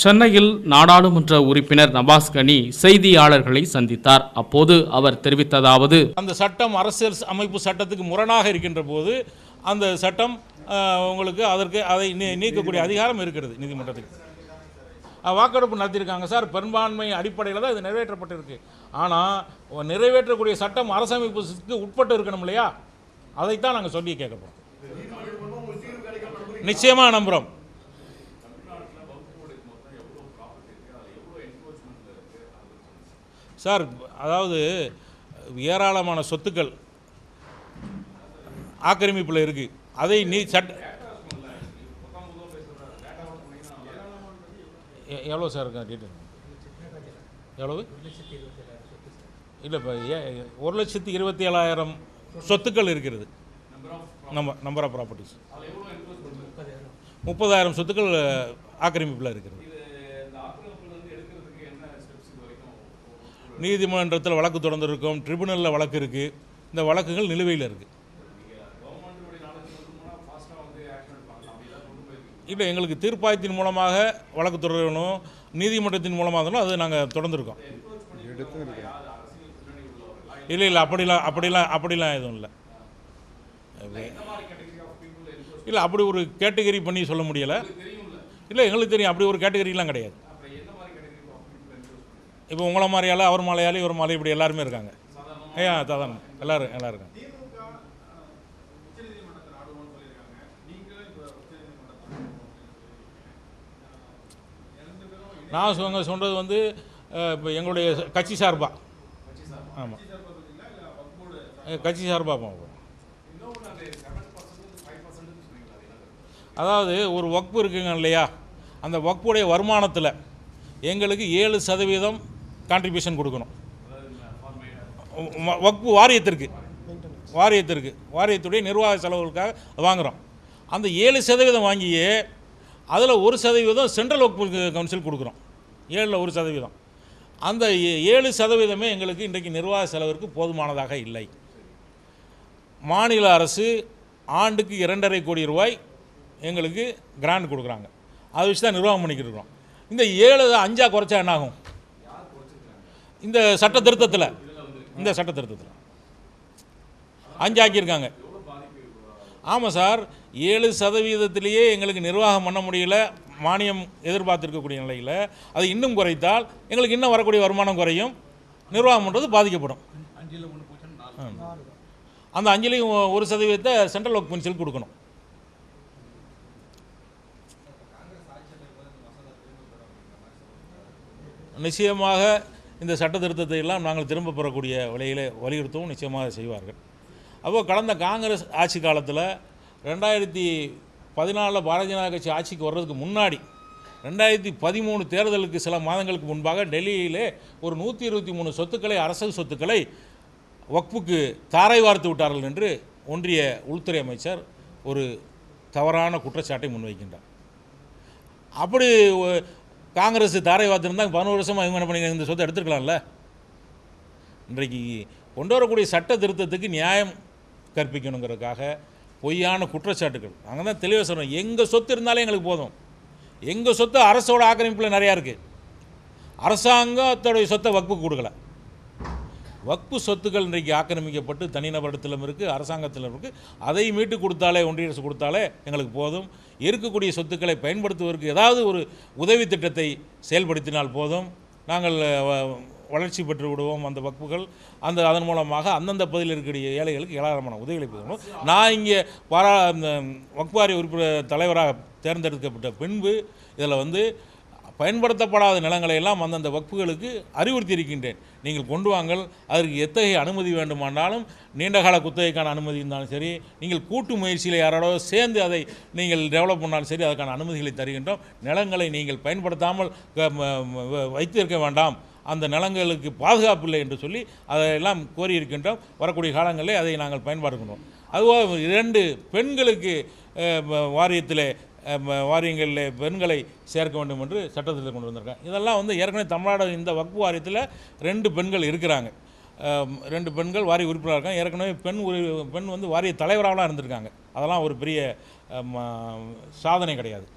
சென்னையில் நாடாளுமன்ற உறுப்பினர் நவாஸ் கனி செய்தியாளர்களை சந்தித்தார். அப்போது அவர் தெரிவித்ததாவது அந்த சட்டம் அரசியல் அமைப்பு சட்டத்துக்கு முரணாக இருக்கின்ற போது அந்த சட்டம் உங்களுக்கு அதற்கு அதை நீ- நீக்கக்கூடிய அதிகாரம் இருக்கிறது நீதிமன்றத்துக்கு. வாக்கெடுப்பு நடத்தியிருக்காங்க சார். பெரும்பான்மை அடிப்படையில் தான் இது நிறைவேற்றப்பட்டிருக்கு. ஆனால் நிறைவேற்றக்கூடிய சட்டம் அரசமைப்புக்கு உட்பட்டு இருக்கணும் இல்லையா? அதைத்தான் நாங்கள் சொல்லி கேட்குறோம் நிச்சயமாக நம்புகிறோம் சார் அதாவது ஏராளமான சொத்துக்கள் ஆக்கிரமிப்பில் இருக்குது அதை நீ சட்ட எ- எவ்வளோ சார் இருக்கா? டீட்டெயில் எவ்வளவு? இல்லை இப்போ ஒரு லட்சத்தி இருபத்தி ஏழாயிரம் சொத்துக்கள் இருக்கிறது. நம்ம நம்பர் ஆஃப் ப்ராப்பர்ட்டிஸ் முப்பதாயிரம் சொத்துக்கள் ஆக்கிரமிப்பில் இருக்கிறது. நீதிமன்றத்தில் வழக்கு தொடர்ந்துருக்கும் ட்ரிபுனலில் வழக்கு இருக்குது இந்த வழக்குகள் நிலுவையில் இருக்குது இல்லை எங்களுக்கு தீர்ப்பாயத்தின் மூலமாக வழக்கு தொடரணும் நீதிமன்றத்தின் மூலமாக இருந்தாலும் அது நாங்கள் தொடர்ந்துருக்கோம். இல்லை இல்லை அப்படிலாம் அப்படிலாம் அப்படிலாம் எதுவும் இல்லை. இல்லை அப்படி ஒரு கேட்டகரி பண்ணி சொல்ல முடியலை. இல்லை எங்களுக்கு தெரியும் அப்படி ஒரு கேட்டகரிலாம் கிடையாது. இப்போ உங்களை மாதிரியால அவர் மலையாளி இவர் மாலை இப்படி எல்லாருமே இருக்காங்க. ஐயா சாதாரண எல்லாரும் எல்லாரும் இருக்காங்க நான் சொங்க சொல்கிறது வந்து இப்போ எங்களுடைய கட்சி சார்பாக ஆமாம் கட்சி சார்பாக போவோம் அதாவது ஒரு வக்பு இருக்குங்க இல்லையா? அந்த வக்புடைய வருமானத்தில் எங்களுக்கு ஏழு சதவீதம் கான்ட்ரிபியூஷன் கொடுக்கணும். வக்பு வாரியத்திற்கு. வாரியத்திற்கு. வாரியத்துடைய நிர்வாக செலவுகளுக்காக வாங்குகிறோம் அந்த ஏழு சதவீதம் வாங்கியே அதில் ஒரு சதவீதம் சென்ட்ரல் வக்பு கவுன்சில் கொடுக்குறோம். ஏழில் ஒரு சதவீதம். அந்த ஏ- ஏழு சதவீதமே எங்களுக்கு இன்றைக்கு நிர்வாக செலவிற்கு போதுமானதாக இல்லை. மாநில அரசு ஆண்டுக்கு இரண்டரை கோடி ரூபாய் எங்களுக்கு கிராண்ட் கொடுக்குறாங்க. அதை வச்சு தான் நிர்வாகம் பண்ணிக்கிட்டு இருக்கிறோம். இந்த ஏழு அஞ்சா குறைச்சா என்ன ஆகும் இந்த சட்ட திருத்தத்தில் இந்த சட்ட திருத்தத்தில். அஞ்சு ஆக்கியிருக்காங்க ஆமாம் சார் ஏழு சதவீதத்திலேயே எங்களுக்கு நிர்வாகம் பண்ண முடியல. மானியம் எதிர்பார்த்துருக்கக்கூடிய நிலையில். அது இன்னும் குறைத்தால் எங்களுக்கு இன்னும் வரக்கூடிய வருமானம் குறையும். நிர்வாகம் பண்ணுறது பாதிக்கப்படும். அந்த அஞ்சலையும் ஒரு சதவீதத்தை சென்ட்ரல் ஒர்க் கவுன்சில் கொடுக்கணும். நிச்சயமாக இந்த சட்ட திருத்தத்தை எல்லாம் நாங்கள் திரும்ப பெறக்கூடிய வழியில் வலியுறுத்தவும் நிச்சயமாக செய்வார்கள். அப்போ கடந்த காங்கிரஸ் ஆட்சி காலத்தில் ரெண்டாயிரத்தி பதினாலில் பாரதிய ஜனதா கட்சி ஆட்சிக்கு வர்றதுக்கு முன்னாடி ரெண்டாயிரத்தி பதிமூணு தேர்தலுக்கு சில மாதங்களுக்கு முன்பாக டெல்லியிலே ஒரு நூற்றி இருபத்தி மூணு சொத்துக்களை அரசு சொத்துக்களை வக்ஃபுக்கு தாரை வார்த்து விட்டார்கள் என்று ஒன்றிய உள்துறை அமைச்சர் ஒரு தவறான குற்றச்சாட்டை முன்வைக்கின்றார். அப்படி காங்கிரஸ் தாரை வார்த்திருந்தால் பதினோரு வருஷமாக இவங்க என்ன பண்ணி இந்த சொத்தை எடுத்துருக்கலாம்ல. இன்றைக்கு கொண்டு வரக்கூடிய சட்ட திருத்தத்துக்கு நியாயம் கற்பிக்கணுங்கிறதுக்காக பொய்யான குற்றச்சாட்டுகள். நாங்கள் தான் தெளிவாக சொல்கிறோம் எங்கள் சொத்து இருந்தாலே எங்களுக்கு போதும். எங்கள் சொத்து அரசோட ஆக்கிரமிப்பில் நிறையா இருக்குது அரசாங்கத்தோடைய சொத்தை வக்புக்கு கொடுக்கல. வக்பு சொத்துக்கள் இன்றைக்கு ஆக்கிரமிக்கப்பட்டு தனிநபரிடத்திலும் இருக்குது அரசாங்கத்திலும் இருக்குது அதை மீட்டு கொடுத்தாலே ஒன்றிய அரசு கொடுத்தாலே எங்களுக்கு போதும். இருக்கக்கூடிய சொத்துக்களை பயன்படுத்துவதற்கு ஏதாவது ஒரு உதவி திட்டத்தை செயல்படுத்தினால் போதும். நாங்கள் வ- வளர்ச்சி பெற்று விடுவோம் அந்த வக்புகள். அந்த அதன் மூலமாக அந்தந்த பகுதியில் இருக்கக்கூடிய ஏழைகளுக்கு ஏராளமான உதவிகளை பெறுவோம். நான் இங்கே பாரா இந்த வக்பாரி உறுப்பினர் தலைவராக தேர்ந்தெடுக்கப்பட்ட பின்பு இதில் வந்து பயன்படுத்தப்படாத நிலங்களை எல்லாம் அந்தந்த வகுப்புகளுக்கு அறிவுறுத்தி இருக்கின்றேன் நீங்கள் கொண்டு வாங்கள் அதற்கு எத்தகைய அனுமதி வேண்டுமானாலும் நீண்டகால குத்தகைக்கான அனுமதி இருந்தாலும் சரி நீங்கள் கூட்டு முயற்சியில் யாரோட சேர்ந்து அதை நீங்கள் டெவலப் பண்ணாலும் சரி அதற்கான அனுமதிகளை தருகின்றோம். நிலங்களை நீங்கள் பயன்படுத்தாமல் வைத்திருக்க வேண்டாம். அந்த நிலங்களுக்கு பாதுகாப்பு இல்லை என்று சொல்லி அதையெல்லாம் கோரியிருக்கின்றோம். வரக்கூடிய காலங்களில் அதை நாங்கள் பயன்படுத்தணும் அதுபோல் இரண்டு பெண்களுக்கு வாரியத்தில் வாரியங்களில் பெண்களை சேர்க்க வேண்டும் என்று சட்டத்தில் கொண்டு வந்திருக்காங்க. இதெல்லாம் வந்து ஏற்கனவே தமிழ்நாடு இந்த வக்பு வாரியத்தில் ரெண்டு பெண்கள் இருக்கிறாங்க. ரெண்டு பெண்கள் வாரிய உறுப்பினராக இருக்காங்க. ஏற்கனவே பெண் உரி பெண் வந்து வாரிய தலைவராகலாம் இருந்திருக்காங்க. அதெல்லாம் ஒரு பெரிய சாதனை கிடையாது.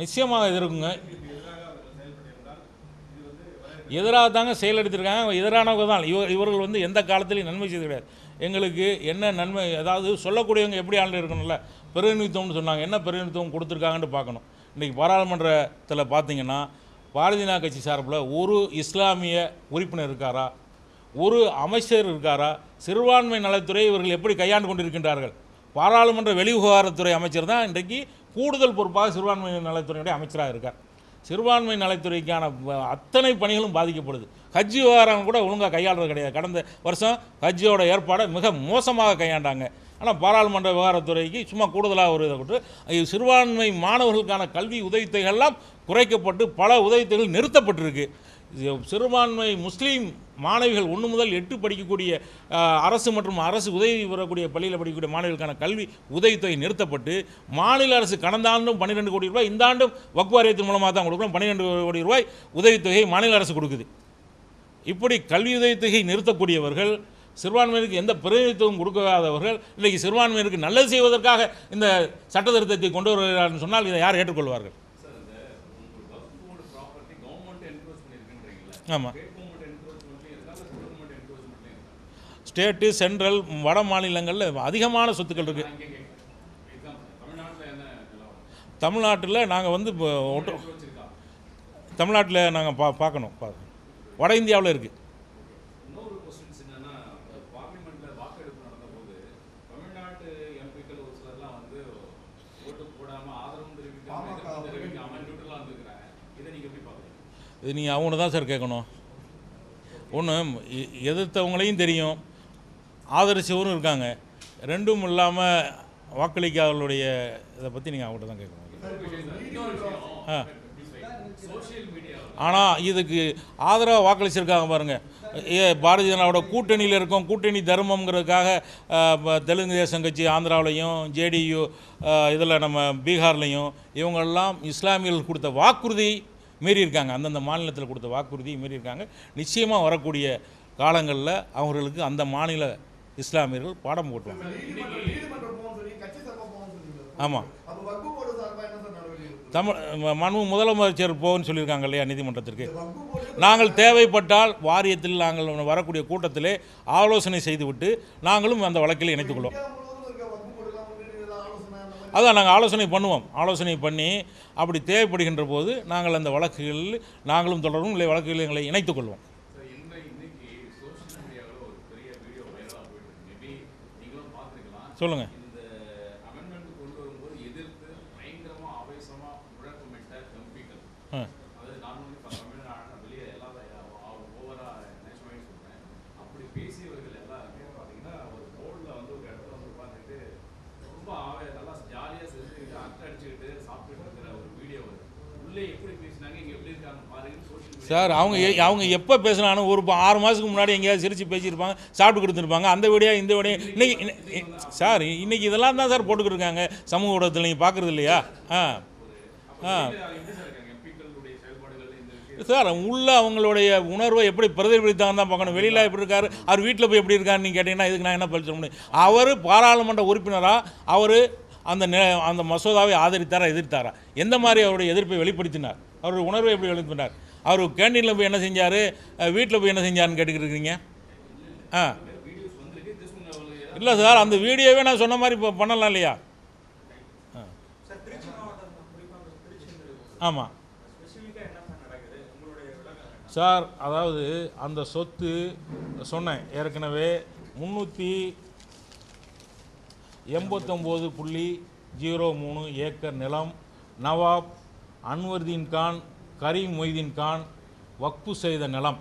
நிச்சயமாக இது இருக்குங்க. எதிராக தாங்க செயலெடுத்திருக்காங்க எதிரானவங்க தான். இவர் இவர்கள் வந்து எந்த காலத்திலையும் நன்மை செய்து கிடையாது. எங்களுக்கு என்ன நன்மை அதாவது சொல்லக்கூடியவங்க எப்படி ஆண்டு இருக்கணும்ல? பிரதிநிதித்துவம்னு சொன்னாங்க. என்ன பிரதிநிதித்துவம் கொடுத்துருக்காங்கன்னு பார்க்கணும். இன்றைக்கி பாராளுமன்றத்தில் பார்த்தீங்கன்னா பாரதிய ஜனதா கட்சி சார்பில் ஒரு இஸ்லாமிய உறுப்பினர் இருக்காரா? ஒரு அமைச்சர் இருக்காரா? சிறுபான்மை நலத்துறை இவர்கள் எப்படி கையாண்டு கொண்டிருக்கின்றார்கள்? பாராளுமன்ற வெளிவிவகாரத்துறை அமைச்சர் தான் இன்றைக்கு கூடுதல் பொறுப்பாக சிறுபான்மை நலத்துறையுடைய அமைச்சராக இருக்கார். சிறுபான்மை நலத்துறைக்கான அத்தனை பணிகளும் பாதிக்கப்படுது. ஹஜ் விவகாரம் கூட ஒழுங்காக கையாளுறது கிடையாது. கடந்த வருஷம் ஹஜ்ஜோட ஏற்பாடை மிக மோசமாக கையாண்டாங்க. ஆனால் பாராளுமன்ற விவகாரத்துறைக்கு சும்மா கூடுதலாக ஒரு இதை கொண்டு சிறுபான்மை மாணவர்களுக்கான கல்வி உதவித்தொகைகள்லாம் குறைக்கப்பட்டு பல உதவித்தொகைகள் நிறுத்தப்பட்டிருக்கு. சிறுபான்மை முஸ்லீம் மாணவிகள் ஒன்று முதல் எட்டு படிக்கக்கூடிய அரசு மற்றும் அரசு உதவி பெறக்கூடிய பள்ளியில் படிக்கக்கூடிய மாணவிகளுக்கான கல்வி உதவித்தொகை நிறுத்தப்பட்டு மாநில அரசு கடந்த ஆண்டும் பன்னிரெண்டு கோடி ரூபாய் இந்த ஆண்டும் வக்குவாரியத்தின் மூலமாக தான் கொடுக்குறோம் பன்னிரெண்டு கோடி ரூபாய் உதவித்தொகை மாநில அரசு கொடுக்குது. இப்படி கல்வி உதவித்தொகை நிறுத்தக்கூடியவர்கள் சிறுபான்மையினருக்கு எந்த பிரதிநிதித்துவம் கொடுக்காதவர்கள் இன்றைக்கி சிறுபான்மையினருக்கு நல்லது செய்வதற்காக இந்த சட்ட திருத்தத்தை கொண்டு வருகிறார்கள் சொன்னால் இதை யார் ஏற்றுக்கொள்வார்கள்? ஆமாம் ஸ்டேட்டு சென்ட்ரல் வட மாநிலங்களில் அதிகமான சொத்துக்கள் இருக்குது தமிழ்நாட்டில் நாங்கள் வந்து இப்போ ஒட்டு தமிழ்நாட்டில் நாங்கள் பா பார்க்கணும் பார்க்கணும். வட இந்தியாவில் இருக்குது இது நீங்கள் அவங்கள தான் சார் கேட்கணும். ஒன்று எதிர்த்தவங்களையும் தெரியும். ஆதரிச்சவரும் இருக்காங்க. ரெண்டும் இல்லாமல் வாக்களிக்காதவர்களுடைய இதை பற்றி நீங்கள் அவங்கள்ட்ட தான் கேட்கணும். ஆ. ஆனால் இதுக்கு ஆதரவாக வாக்களிச்சிருக்காங்க பாருங்கள் ஏ பாரதிய ஜனதாவோட கூட்டணியில் இருக்கோம். கூட்டணி தர்மங்கிறதுக்காக தெலுங்கு தேசம் கட்சி ஆந்திராவிலையும் ஜேடியு இதில் நம்ம பீகார்லேயும் இவங்கெல்லாம் இஸ்லாமியர்கள் கொடுத்த வாக்குறுதி மீறியிருக்காங்க. அந்தந்த மாநிலத்தில் கொடுத்த வாக்குறுதி மீறியிருக்காங்க. நிச்சயமாக வரக்கூடிய காலங்களில் அவர்களுக்கு அந்த மாநில இஸ்லாமியர்கள் பாடம் போட்டுவாங்க. ஆமாம் தமிழ் மனு முதலமைச்சர் போகன்னு சொல்லியிருக்காங்க இல்லையா நீதிமன்றத்திற்கு. நாங்கள் தேவைப்பட்டால் வாரியத்தில் நாங்கள் வரக்கூடிய கூட்டத்திலே ஆலோசனை செய்துவிட்டு நாங்களும் அந்த வழக்கில் இணைத்துக்கொள்வோம் இந்தியா முழுவதும் இருக்க வக்பு போர்டு எல்லாம் வந்து இதெல்லாம் ஆலோசனை அந்த மாதிரி அதான் நாங்கள் ஆலோசனை பண்ணுவோம். ஆலோசனை பண்ணி அப்படி தேவைப்படுகின்ற போது நாங்கள் அந்த வழக்குகளில் நாங்களும் தொடரும் இல்லை வழக்குகளில் எங்களை இணைத்துக்கொள்வோம் சார் இன்றை இன்னைக்கு சோஷியல் மீடியாவில் ஒரு பெரிய வீடியோ வைரலாக போயிட்டு இருக்கு மேபி நீங்களும் பார்த்துருக்கலாம் சொல்லுங்கள் இந்த அமெண்ட்மெண்ட் கொண்டு வரும்போது எதிர்த்து பயங்கரமா ஆவேசமா முழக்கமிட்ட எம்பிக்கள் ஆ அதாவது நான் வந்து இப்போ தமிழ்நாடு வெளியே எல்லா ஓவரா நேஷனலைஸ் சொல்றேன் அப்படி பேசியவர்கள் எல்லாருமே பார்த்தீங்கன்னா ஒரு போர்டில் வந்து ஒரு இடத்துல வந்து உட்காந்துட்டு ரொம்ப ஆவே நல்லா ஜாலியாக செஞ்சுக்கிட்டு அட்டை அடிச்சுக்கிட்டு சாப்பிட்டுட்டு இருக்கிற ஒரு வீடியோ வருது உள்ளே எப்படி பேசினாங்க இங்கே எப்படி இருக்காங்க பாருங்கன்னு சோஷியல் மீடியா சார் அவங்க அவங்க எப்போ பேசினாலும் ஒரு ஆறு மாதத்துக்கு முன்னாடி எங்கேயாவது சிரித்து பேசியிருப்பாங்க சாப்பிட்டு கொடுத்துருப்பாங்க அந்த வீடியோ இந்த வீடியோ. இன்னைக்கு சார் இன்னைக்கு இதெல்லாம் தான் சார் போட்டுக்கிட்டு இருக்காங்க சமூக ஊடகத்தில் நீங்கள் பார்க்குறது இல்லையா? ஆ. ஆ. சார் உள்ள அவங்களுடைய உணர்வை எப்படி பிரதிபலித்தாங்க தான் பார்க்கணும். வெளியில் எப்படி இருக்கார் அவர் வீட்டில் போய் எப்படி இருக்காருன்னு நீங்கள் கேட்டிங்கன்னா இதுக்கு நான் என்ன பதில் சொல்ல முடியும்? அவர் பாராளுமன்ற உறுப்பினராக அவர் அந்த அந்த மசோதாவை ஆதரித்தாரா எதிர்த்தாரா? எந்த மாதிரி அவருடைய எதிர்ப்பை வெளிப்படுத்தினார்? அவருடைய உணர்வை எப்படி வெளிப்படுத்தினார்? அவர் கேண்டீனில் போய் என்ன செஞ்சார்? வீட்டில் போய் என்ன செஞ்சாருன்னு கேட்டுக்கிட்டு இருக்கீங்க ஆ. இல்லை சார் அந்த வீடியோவே நான் சொன்ன மாதிரி இப்போ பண்ணலாம் இல்லையா? ஆமாம் சார் சார் அதாவது அந்த சொத்து சொன்னேன் ஏற்கனவே முந்நூற்றி எண்பத்தொம்போது புள்ளி ஜீரோ மூணு ஏக்கர் நிலம் நவாப் அன்வர்தீன் கான் கரீம் மொய்தீன் கான் வக்ஃபு செய்த நிலம்.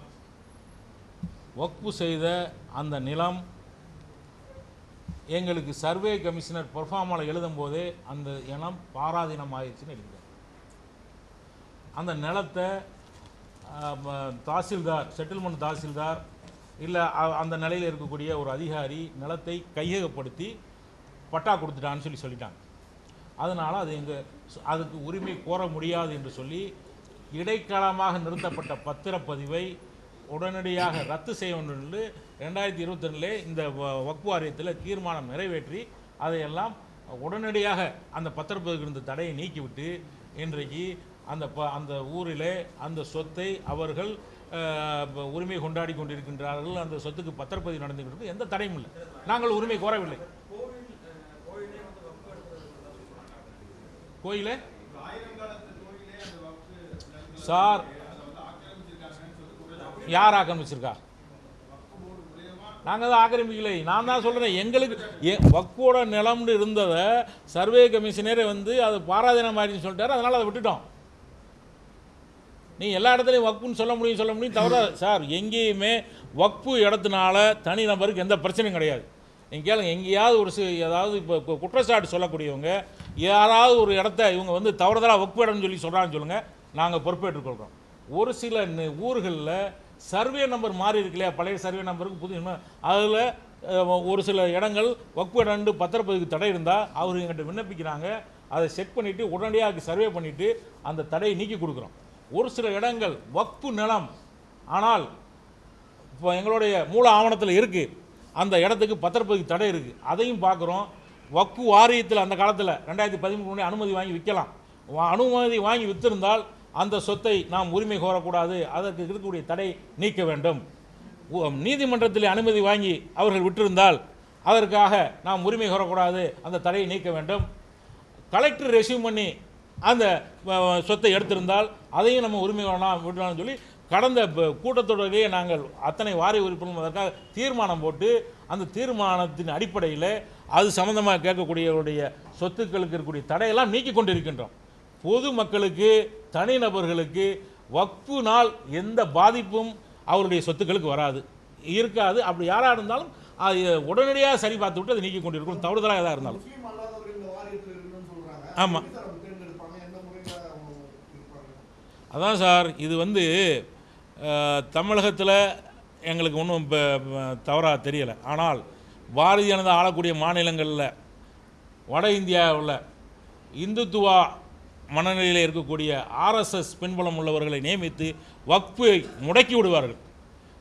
வக்ஃபு செய்த அந்த நிலம் எங்களுக்கு சர்வே கமிஷனர் பெர்ஃபார்மாவில் எழுதும்போதே அந்த இனம் பாராதீனம் ஆயிடுச்சுன்னு எழுதுகிறார் அந்த நிலத்தை தாசில்தார் செட்டில்மெண்ட் தாசில்தார் இல்லை அந்த நிலையில் இருக்கக்கூடிய ஒரு அதிகாரி நிலத்தை கையகப்படுத்தி பட்டா கொடுத்துட்டான்னு சொல்லி சொல்லிட்டாங்க. அதனால் அது எங்கள் அதுக்கு உரிமை கோர முடியாது என்று சொல்லி இடைக்காலமாக நிறுத்தப்பட்ட பத்திரப்பதிவை உடனடியாக ரத்து செய்ய வேண்டும் என்று ரெண்டாயிரத்தி இருபத்தொன்னிலே இந்த வ- வாரியத்தில் தீர்மானம் நிறைவேற்றி அதையெல்லாம் உடனடியாக அந்த பத்திரப்பதிவுக்கு இருந்த தடையை நீக்கிவிட்டு இன்றைக்கு அந்த ப அந்த ஊரிலே அந்த சொத்தை அவர்கள் உரிமை கொண்டாடி கொண்டிருக்கின்றார்கள். அந்த சொத்துக்கு பத்திரப்பதிவு நடந்து கொண்டிருக்கு எந்த தடையும் இல்லை. நாங்கள் உரிமை கோரவில்லை. கோயிலே? சார். யார் ஆக்கிரமிச்சிருக்கா? நாங்கள் தான் ஆக்கிரமிக்கலை. நான் தான் சொல்கிறேன் எங்களுக்கு வக்கோட நிலம்னு இருந்ததை சர்வே கமிஷனரே வந்து அது பாராதீனம் ஆயிடுச்சுன்னு சொல்லிட்டாரு அதனால் அதை விட்டுட்டோம். நீ எல்லா இடத்துலையும் வக்ஃபுன்னு சொல்ல முடியும் சொல்ல முடியும் தவிர சார் எங்கேயுமே வக்ஃபு இடத்துனால தனி நபருக்கு எந்த பிரச்சனையும் கிடையாது. நீங்கள் கேளுங்க எங்கேயாவது ஒரு சி ஏதாவது இப்போ குற்றச்சாட்டு சொல்லக்கூடியவங்க யாராவது ஒரு இடத்த இவங்க வந்து தவறுதலாக வக்ஃபு சொல்லி சொல்கிறாங்கன்னு சொல்லுங்கள் நாங்கள் பொறுப்பேற்றுக்கொள்கிறோம் ஒரு சில ஊர்களில் சர்வே நம்பர் மாறி இருக்கு இல்லையா? பழைய சர்வே நம்பருக்கு புது அதில் ஒரு சில இடங்கள் வக்ஃபு இடம்னு பத்திரப்பதிவுக்கு தடை இருந்தால் அவர் எங்கிட்ட விண்ணப்பிக்கிறாங்க அதை செக் பண்ணிவிட்டு உடனடியாக சர்வே பண்ணிவிட்டு அந்த தடையை நீக்கி கொடுக்குறோம். ஒரு சில இடங்கள் வக்ஃபு நிலம் ஆனால் இப்போ எங்களுடைய மூல ஆவணத்தில் இருக்குது அந்த இடத்துக்கு பத்திரப்பதிவு தடை இருக்குது அதையும் பார்க்குறோம். வக்கு வாரியத்தில் அந்த காலத்தில் ரெண்டாயிரத்தி பதிமூணு அனுமதி வாங்கி விற்கலாம். வா- அனுமதி வாங்கி விற்றிருந்தால் அந்த சொத்தை நாம் உரிமை கோரக்கூடாது. அதற்கு இருக்கக்கூடிய தடை நீக்க வேண்டும். நீதிமன்றத்தில் அனுமதி வாங்கி அவர்கள் விட்டிருந்தால் அதற்காக நாம் உரிமை கோரக்கூடாது. அந்த தடையை நீக்க வேண்டும். கலெக்டர் ரெசியூம் பண்ணி அந்த சொத்தை எடுத்திருந்தால் அதையும் நம்ம உரிமை விடலாம்னு சொல்லி கடந்த கூட்டத்தொடரிலேயே நாங்கள் அத்தனை வாரிய உறுப்பினர் அதற்காக தீர்மானம் போட்டு அந்த தீர்மானத்தின் அடிப்படையில் அது சம்பந்தமாக கேட்கக்கூடியவருடைய சொத்துக்களுக்கு இருக்கக்கூடிய தடையெல்லாம் நீக்கி கொண்டிருக்கின்றோம். பொது மக்களுக்கு தனிநபர்களுக்கு வக்ஃபுனால் எந்த பாதிப்பும் அவருடைய சொத்துக்களுக்கு வராது. இருக்காது. அப்படி யாராக இருந்தாலும் அது உடனடியாக சரி பார்த்து விட்டு அதை நீக்கி கொண்டிருக்கும் தவறுதலாக எதாக இருந்தாலும். முஸ்லீம் அல்லாதவர்கள் இந்த வாரியத்தில் இருக்கணும்னு சொல்றாங்க. ஆமா. எப்படி சார் அவங்க தேர்ந்தெடுப்பாங்க. எந்த முறையில் அவங்க இருப்பாங்க? அதான் சார் இது வந்து தமிழகத்தில் எங்களுக்கு ஒன்றும் இப்போ தவறாக தெரியலை. ஆனால் பாரதிய ஜனதா ஆளக்கூடிய மாநிலங்களில் வட இந்தியாவில் இந்துத்துவா மனநிலையில் இருக்கக்கூடிய ஆர்எஸ்எஸ் பின்புலம் உள்ளவர்களை நியமித்து வக்ஃபை முடக்கி விடுவார்கள்.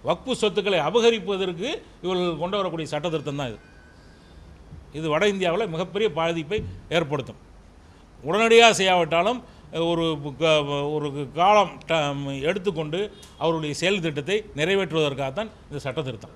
வக்ஃபு சொத்துக்களை அபகரிப்பதற்கு இவர்கள் கொண்டு வரக்கூடிய சட்ட திருத்தம் தான் இது. இது வட இந்தியாவில் மிகப்பெரிய பாதிப்பை ஏற்படுத்தும். உடனடியாக செய்யாவிட்டாலும் ஒரு க- ஒரு காலம் ட- எடுத்துக்கொண்டு அவருடைய செயல் திட்டத்தை நிறைவேற்றுவதற்காகத்தான் இந்த சட்ட திருத்தம்